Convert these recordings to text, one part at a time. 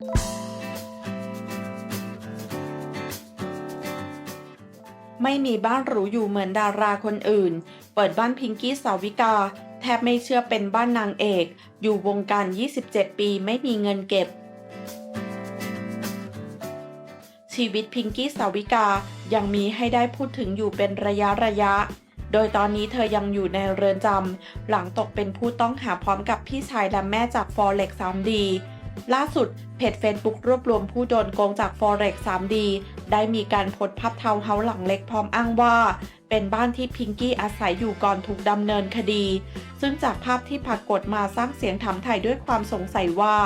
ไม่มีบ้านหรูอยู่เหมือนดาราคนอื่น เปิดบ้านพิงกี้สาวิกา แทบไม่เชื่อเป็นบ้านนางเอก อยู่วงการ 27 ปีไม่มีเงินเก็บ ชีวิตพิงกี้สาวิกายังมีให้ได้พูดถึงอยู่เป็นระยะระยะ โดยตอนนี้เธอยังอยู่ในเรือนจำ หลังตกเป็นผู้ต้องหาพร้อมกับพี่ชายและแม่จาก Forex 3D ล่าสุด เพจ Facebook รวบรวมผู้โดนโกงจาก Forex 3D ได้มีการโพสต์ภาพทาวเฮาส์หลังเล็กพร้อมอ้างว่า เป็นบ้านที่พิงกี้อาศัยอยู่ก่อนถูกดำเนินคดี ซึ่งจากภาพที่ปรากฏมาสร้างเสียงถามไถ่ด้วยความสงสัยว่า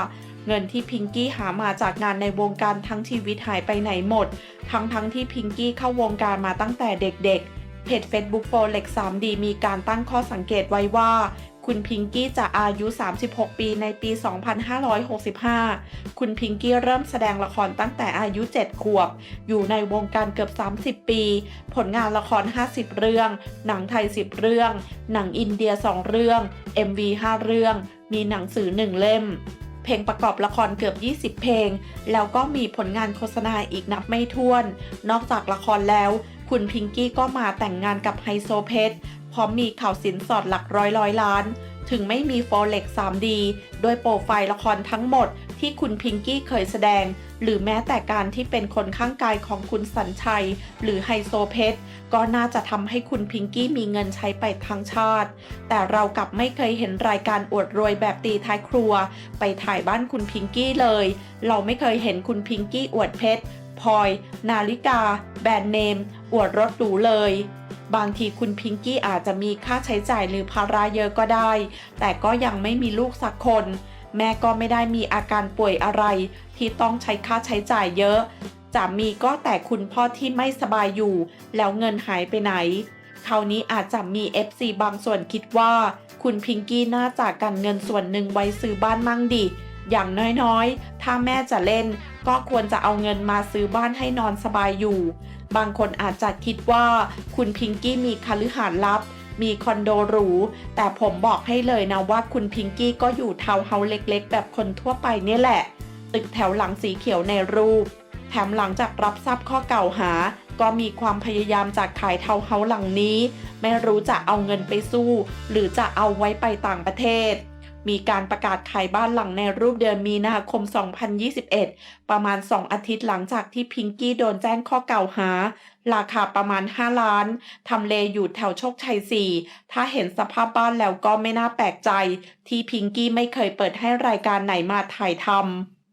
เงินที่พิงกี้หามาจากงานในวงการทั้งชีวิตหายไปไหนหมด ทั้งทั้งที่พิงกี้เข้าวงการมาตั้งแต่เด็กๆเพจ Facebook Forex 3D มีการตั้งข้อสังเกตไว้ว่า คุณพิงกี้จะอายุ 36 ปีในปี 2565 คุณพิงกี้เริ่มแสดงละครตั้งแต่อายุ 7 ขวบ อยู่ในวงการเกือบ 30 ปี ผลงานละคร 50 เรื่อง หนังไทย 10 เรื่อง หนังอินเดีย 2 เรื่อง MV 5 เรื่อง มีหนังสือ 1 เล่ม เพลงประกอบละครเกือบ 20 เพลง แล้วก็มีผลงานโฆษณาอีกนับไม่ถ้วน นอกจากละครแล้วคุณพิงกี้ก็มาแต่งงานกับไฮโซเพชร พร้อมมีข่าวสินสอดหลักร้อยร้อยล้าน ถึงไม่มี Forex 3D โดยโปรไฟล์ละครทั้งหมดที่คุณพิงกี้เคยแสดง หรือแม้แต่การที่เป็นคนข้างกายของคุณสัญชัย หรือไฮโซเพชรก็น่าจะทำให้คุณพิงกี้มีเงินใช้ไปทั้งชาติ แต่เรากลับไม่เคยเห็นรายการอวดรวยแบบตีท้ายครัว ไปถ่ายบ้านคุณพิงกี้เลย เราไม่เคยเห็นคุณพิงกี้อวดเพชรพลอย นาฬิกา แบรนด์เนม อวดรถหรูเลย บางทีคุณพิงกี้อาจจะมีค่าใช้จ่ายหรือภาระเยอะก็ได้ แต่ก็ยังไม่มีลูกสักคน แม่ก็ไม่ได้มีอาการป่วยอะไร ที่ต้องใช้ค่าใช้จ่ายเยอะจะมีก็แต่คุณพ่อที่ไม่สบายอยู่ แล้วเงินหายไปไหน คราวนี้อาจจะมี FC บางส่วนคิดว่า คุณพิงกี้น่าจะกันเงินส่วนหนึ่งไว้ซื้อบ้านมั่งดิอย่างน้อยๆ ถ้าแม่จะเล่นก็ควรจะเอาเงินมาซื้อบ้านให้นอนสบายอยู่ บางคนอาจจะคิดว่าคุณพิงกี้มีคฤหาสน์ลับ มีคอนโดหรู แต่ผมบอกให้เลยนะว่าคุณพิงกี้ก็อยู่ทาวน์เฮาส์เล็กๆ แบบคนทั่วไปเนี่ยแหละ ตึกแถวหลังสีเขียวในรูป แถมหลังจากรับทราบข้อเก่าหา ก็มีความพยายามจากขายทาวน์เฮาส์หลังนี้ ไม่รู้จะเอาเงินไปสู้ หรือจะเอาไว้ไปต่างประเทศ มีการประกาศขายบ้านหลังในรูปเดือนมีนาคม 2021 ประมาณ 2 อาทิตย์หลังจากที่พิงกี้โดนแจ้งข้อกล่าวหา ราคาประมาณ 5 ล้าน ทำเลอยู่แถวโชคชัย 4 ถ้าเห็นสภาพบ้านแล้วก็ไม่น่าแปลกใจ ที่พิงกี้ไม่เคยเปิดให้รายการไหนมาถ่ายทำ